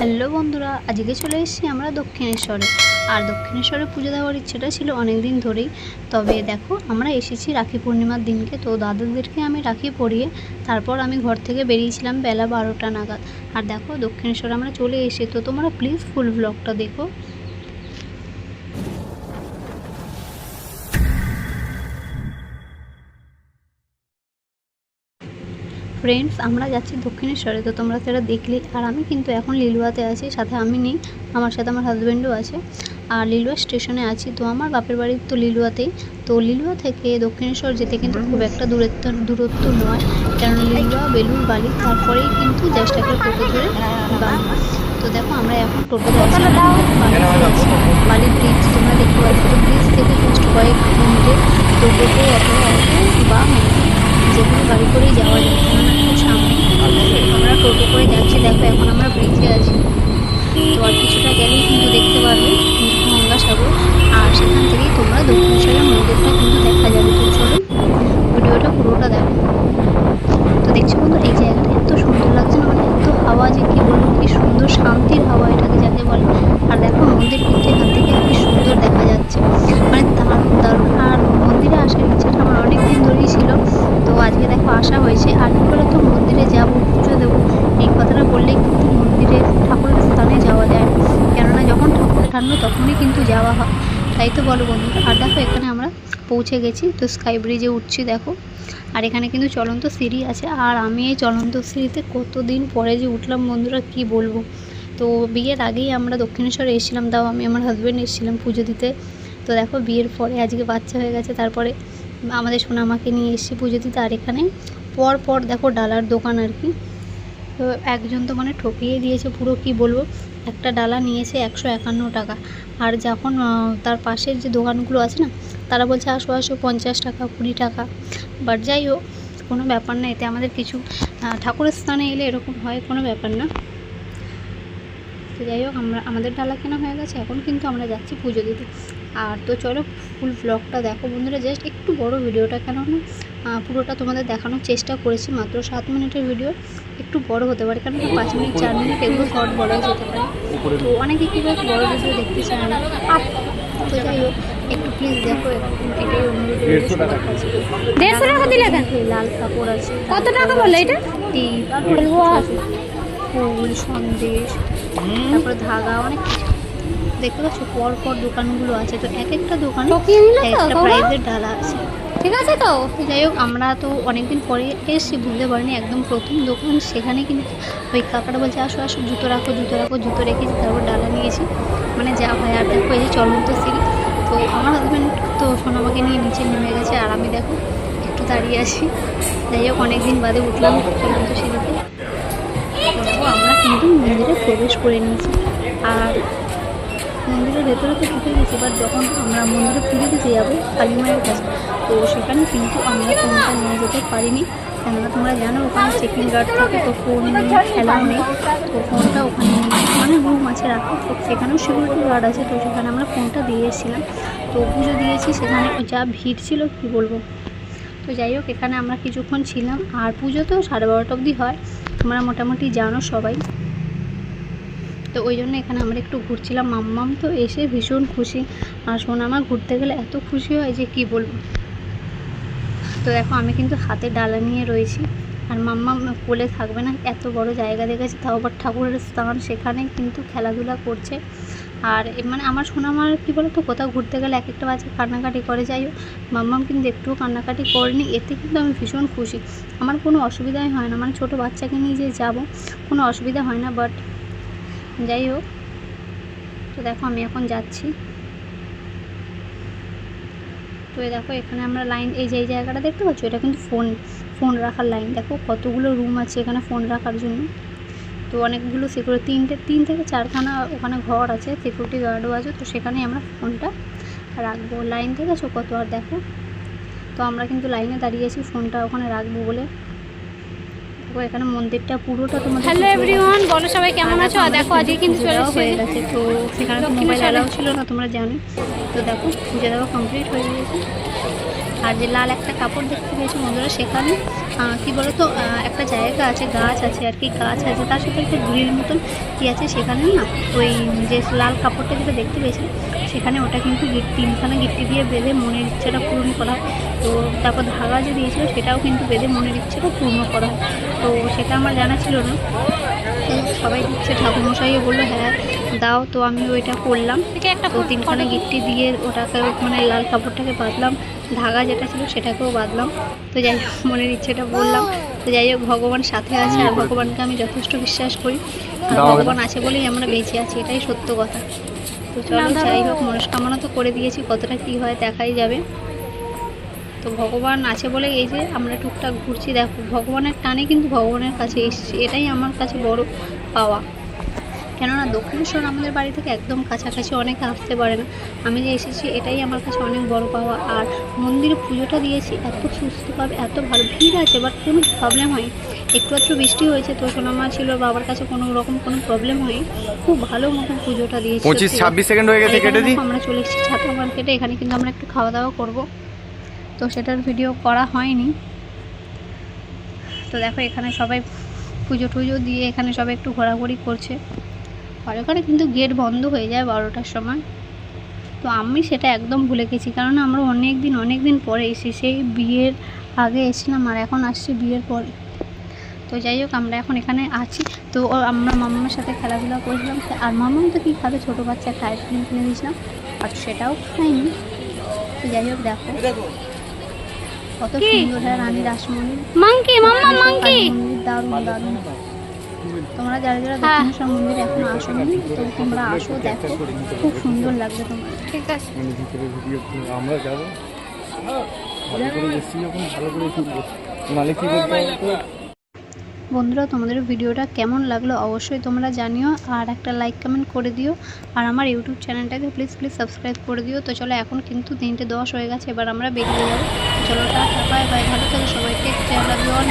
Hello বন্ধুরা, আজকে চলে এসেছি আমরা দক্ষিণেশ্বরে। আর দক্ষিণেশ্বরে পুজো দেওয়ার ইচ্ছেটা ছিল অনেক দিন ধরেই। তবে দেখো, আমরা এসেছি রাখি পূর্ণিমার দিনকে। তো দাদাদেরকে আমি রাখি পরিয়ে তারপর আমি ঘর থেকে বেরিয়েছিলাম বেলা বারোটা নাগাদ। আর দেখো, দক্ষিণেশ্বরে আমরা চলে এসে তো তোমরা প্লিজ ফুল ব্লগটা দেখো। ফ্রেন্ডস আমরা যাচ্ছি দক্ষিণেশ্বরে। তো তোমরা সেটা দেখলে। আর আমি কিন্তু এখন লিলুয়াতে আছি, সাথে আমি নেই, আমার সাথে আমার হাজব্যান্ডও আছে। আর লিলুয়া স্টেশনে আছি। তো আমার বাপের বাড়ি তো লিলুয়াতেই। তো লিলুয়া থেকে দক্ষিণেশ্বর যেতে কিন্তু খুব একটা দূরত্ব দূরত্ব নয়। কারণ লিলুয়া বেলুর বাড়ি, তারপরেই কিন্তু জাস্ট একটা টোটো ধরে তো দেখো, আমরা এখন টোটো যাচ্ছি বালি ব্রিজ তোমরা দেখতে পাচ্ছ ব্রিজ থেকে জাস্ট কয়েক মিনিটে টোটো অথবা অটো বা যেগুলো গাড়ি করেই যাওয়া যায় কেননা খুব সামনে আমরা টোটো করে যাচ্ছি দেখো এখন আমরা ব্রিজে আছি তো আর কিছুটা গেলেই কিন্তু দেখতে পারবে গঙ্গাসাগর আর সেখান থেকেই তোমরা দক্ষিণেশ্বরের মন্দিরটা কিন্তু দেখা যাবে তো চলো ভিডিওটা পুরোটা দেখো তো দেখছ বন্ধু এই জায়গাটা এত সুন্দর লাগছে না মানে এত হাওয়া যে কী বলব কি সুন্দর শান্তির হাওয়া এটাকে যাকে বলে আর দেখো মন্দির কিন্তু এখান থেকে কি সুন্দর দেখা যাচ্ছে মানে দারুণ দারুণ আর মন্দিরে আসার ইচ্ছাটা আমার অনেক দিন ধরেই ছিল তো আজকে দেখো আসা হয়েছে আর কি বলো তো মন্দিরে যাব পুজো দেবো এই কথাটা বললেই কিন্তু মন্দিরে ঠাকুরের স্থানে যাওয়া যায় কেননা যখন ঠাকুর ঠান্ডা তখনই কিন্তু যাওয়া হয় তাই তো বলো বন্ধুরা আর দেখো, এখানে আমরা পৌঁছে গেছি। তো স্কাই ব্রিজে উঠছি, দেখো। আর এখানে কিন্তু চলন্ত সিঁড়ি আছে। আর আমি এই চলন্ত সিঁড়িতে কতদিন পরে যে উঠলাম বন্ধুরা, কি বলব? তো বিয়ের আগেই আমরা দক্ষিণেশ্বরে এসেছিলাম। তাও আমি আমার হাজব্যান্ড এসেছিলাম পুজো দিতে। তো দেখো, বিয়ের পরে আজকে বাচ্চা হয়ে গেছে। তারপরে আমাদের সোনামাকে নিয়ে এসেছি পুজো দিতে। আর এখানে পর পর দেখো, ডালার দোকান আর কি। তো একজন তো মানে ঠকিয়ে দিয়েছে পুরো, কি বলব? একটা ডালা নিয়েছে একশো একান্ন টাকা। আর যখন তার পাশের যে দোকানগুলো আছে না, তারা বলছে আসো আসো, পঞ্চাশ টাকা, কুড়ি টাকা। বাট যাই হোক, কোনো ব্যাপার না, এতে আমাদের কিছু ঠাকুরের স্থানে এলে এরকম হয়, কোনো ব্যাপার না। তো যাই হোক আমরা আমাদের ডালা কেনা হয়ে গেছে এখন কিন্তু আমরা যাচ্ছি পুজো দিতে। আর তো চলো ফুল ব্লগটা দেখো বন্ধুরা জাস্ট একটু বড় ভিডিওটা কেন না পুরোটা তোমাদের দেখানোর চেষ্টা করেছি মাত্র সাত মিনিটের ভিডিও একটু বড় হতে পারে কারণ পাঁচ মিনিট চার মিনিট এগুলো শর্ট বলা যেতে পারে। তো অনেকে কী বলে বড় ভিডিও দেখতে চায় না। তো যাই হোক একটু প্লিজ দেখো এটাই অনুরোধ। দেড়শো টাকা দিলে লাল কাপড় আছে। কত টাকা বলল এটা? ফুল সন্দেশ। তারপরে ধাগা অনেক দেখতে পাচ্ছ পর পর দোকানগুলো আছে। তো এক একটা দোকানে এক একটা তোমরা? প্রাইজের ডালা আছে। ঠিক আছে তো। যাই হোক আমরা তো অনেকদিন পরে এসেছি বুঝতে পারিনি। একদম প্রথম দোকান সেখানে কিন্তু ওই কাকাটা বলছে আসো আসো জুতো রাখো জুতো রাখো জুতো রেখেছি তারপর ডালা নিয়েছি। মানে যা হয় আর দেখো এই যে চলন্ত সিঁড়ি। তো আমার হাজব্যান্ড তো সোনামাকে নিয়ে নিচে নেমে গেছে আর আমি দেখো একটু দাঁড়িয়ে আছি। যাই হোক অনেকদিন বাদে উঠলাম চলন্ত সিঁড়িতে। আমরা কিন্তু মন্দিরে প্রবেশ করে নিয়েছি। আর মন্দিরের ভেতরে তো ঢুকে গেছি বাট যখন আমরা মন্দিরে পুজো দিতে যাব, কালী মায়ের কাছে, তো সেখানে কিন্তু আমরা ফোনটা নিয়ে যেতে পারিনি। কেননা তোমরা জানো, ওখানে চেকিং গার্ড থাকে, তো ফোন খেলাও নেই, তো ফোনটা ওখানে মানে রুম আছে রাখা, তো সেখানেও সিকিউরিটি গার্ড আছে, তো সেখানে আমরা ফোনটা দিয়ে এসেছিলাম। তো পুজো দিয়েছি, সেখানে যা ভিড় ছিল, কি বলব? তো যাই হোক, এখানে আমরা কিছুক্ষণ ছিলাম, আর পুজো তো সাড়ে বারোটা অবধি হয়। তোমরা মোটামুটি জানো সবাই। তো ওই জন্য এখানে আমরা একটু ঘুরছিলাম। মাম্মাম তো এসে ভীষণ খুশি। আর সোনামা ঘুরতে গেলে এত খুশি হয় যে কি বলব? তো দেখো, আমি কিন্তু হাতে ডালা নিয়ে রয়েছি। আর মাম্মাম কোলে থাকবে না। এত বড় জায়গা দেখেছি, তাও আবার ঠাকুরের স্থান। সেখানে কিন্তু খেলাধুলা করছে। আর মানে আমার সোনামার কী বলো তো কোথাও ঘুরতে গেলে এক একটা বাচ্চা কান্নাকাটি করে, যাই হোক। মাম্মাম কিন্তু একটুও কান্নাকাটি করেনি, এতে কিন্তু আমি ভীষণ খুশি। আমার কোনো অসুবিধাই হয় না মানে ছোটো বাচ্চাকে নিয়ে যে যাব, কোনো অসুবিধা হয় না বাট যাই হোক। তো দেখো আমি এখন যাচ্ছি। তো এই দেখো এখানে আমরা লাইন এই যে, এই জায়গাটা দেখতে পাচ্ছ? এটা কিন্তু ফোন ফোন রাখার লাইন দেখো কতগুলো রুম আছে এখানে ফোন রাখার জন্য। তো অনেকগুলো সিকিউরিটি তিনটে তিন থেকে চারখানা ওখানে ঘর আছে সিকিউরিটি গার্ডও আছে তো সেখানেই আমরা ফোনটা রাখব। লাইন থেকে আছো কত আর দেখো। তো আমরা কিন্তু লাইনে দাঁড়িয়েছি ফোনটা ওখানে রাখব বলে। দেখো এখানে মন্দিরটা পুরোটা তোমাদের হ্যালো এভরিওয়ান বলো সবাই কেমন আছো? দেখো আজকে কিন্তু চলে হয়ে গেছে তো সেখানে তো মোবাইল। অ্যালাউ ছিল না তোমরা জানো। তো দেখো পুজো দেওয়া কমপ্লিট হয়ে গেছে। আর যে লাল একটা কাপড় দেখতে পেয়েছি বন্ধুরা সেখানে কি বলতো আহ, একটা জায়গা আছে গাছ আছে আর কি গাছ আছে। তার সাথে একটা গ্রিল মতন কি আছে সেখানে না ওই যে লাল কাপড়টা যেটা দেখতে পেয়েছি সেখানে ওটা কিন্তু তিনখানা গিট্টি দিয়ে বেঁধে মনের ইচ্ছাটা পূরণ করা হয়। তো তারপর ধাগা যে দিয়েছিল সেটাও কিন্তু বেঁধে মনের ইচ্ছাটা পূর্ণ করা তো সেটা আমার জানা ছিল না। তো সবাই দিচ্ছে ঠাকুরমশাইও বলল হ্যাঁ দাও তো আমি ওইটা করলাম। একটা তো তিনখানা গিট্টি দিয়ে ওটাকে মানে লাল কাপড়টাকে বাঁধলাম ধাগা যেটা ছিল সেটাকেও বাঁধলাম। তো যাই হোক মনের ইচ্ছেটা বললাম। তো যাই হোক ভগবান সাথে আছে আর ভগবানকে আমি যথেষ্ট বিশ্বাস করি। আর ভগবান আছে বলেই আমরা বেঁচে আছি এটাই সত্য কথা। তো চলো যাই হোক মনস্কামনা তো করে দিয়েছি কতটা কী হয় দেখাই যাবে। তো ভগবান আছে বলে এই যে আমরা টুকটাক ঘুরছি দেখো ভগবানের টানে কিন্তু ভগবানের কাছে এসছি এটাই আমার কাছে বড় পাওয়া। কেননা দক্ষিণেশ্বর আমাদের বাড়ি থেকে একদম কাছাকাছি অনেকে আসতে পারে না। আমি যে এসেছি এটাই আমার কাছে অনেক বড় পাওয়া। আর মন্দিরে পুজোটা দিয়েছি এত সুস্থভাবে এত ভালো ভিড় আছে বাট কোনো প্রবলেম হয় একটু একটু বৃষ্টি হয়েছে তো সোনামা ছিল বাবার কাছে কোনো রকম কোনো প্রবলেম হয়নি। খুব ভালো মতো পুজোটা দিয়েছি পঁচিশ ছাব্বিশ সেকেন্ড হয়ে গেছে কেটে দিই আমরা চলে এসেছি ছাতা মার্কেটে এখানে কিন্তু আমরা একটু খাওয়া দাওয়া করব। তো সেটার ভিডিও করা হয়নি। তো দেখো এখানে সবাই পুজো টুজো দিয়ে এখানে সবাই একটু ঘোরাঘুরি করছে। আর ঘরে কিন্তু গেট বন্ধ হয়ে যায় বারোটার সময়। তো আমি সেটা একদম ভুলে গেছি কারণ আমরা অনেক দিন অনেক দিন পরে এসেছি সেই বিয়ের আগে এসেছিলাম আর এখন আসছি বিয়ের পরে। তো যাই হোক আমরা এখন এখানে আছি। তো আমরা মামার সাথে খেলাধুলা করছিলাম। আর মামাও তো কী খাবে? ছোটো বাচ্চা একটা আইসক্রিম কিনে দিয়েছিলাম। আর সেটাও খাইনি। তো যাই হোক দেখো। কত সুন্দর Rani Rashmoni monkey mama monkey! দারুণ দারুণ। তোমরা যারা যারা হ্যাঁ। দক্ষিণেশ্বর মন্দিরে এখন আসোনি তো তোমরা আসো দেখো। খুব সুন্দর লাগবে তোমার। ঠিক আছে। মানে ভিতরে ভিডিও আমরা যাব। ভালো করে এসছি যখন ভালো করে তুলবো নাহলে কি করতে বন্ধুরা তোমাদের ভিডিওটা কেমন লাগল অবশ্যই তোমরা জানিও আর একটা লাইক কমেন্ট করে দিও। আর আমার ইউটিউব চ্যানেলটাকে প্লিজ প্লিজ সাবস্ক্রাইব করে দিও। তো চলো এখন কিন্তু তিনটে দশ হয়ে গেছে এবার আমরা বেরিয়ে যাব। চলো টাটা বাই বাই ভালো থাকো সবাই take care love you all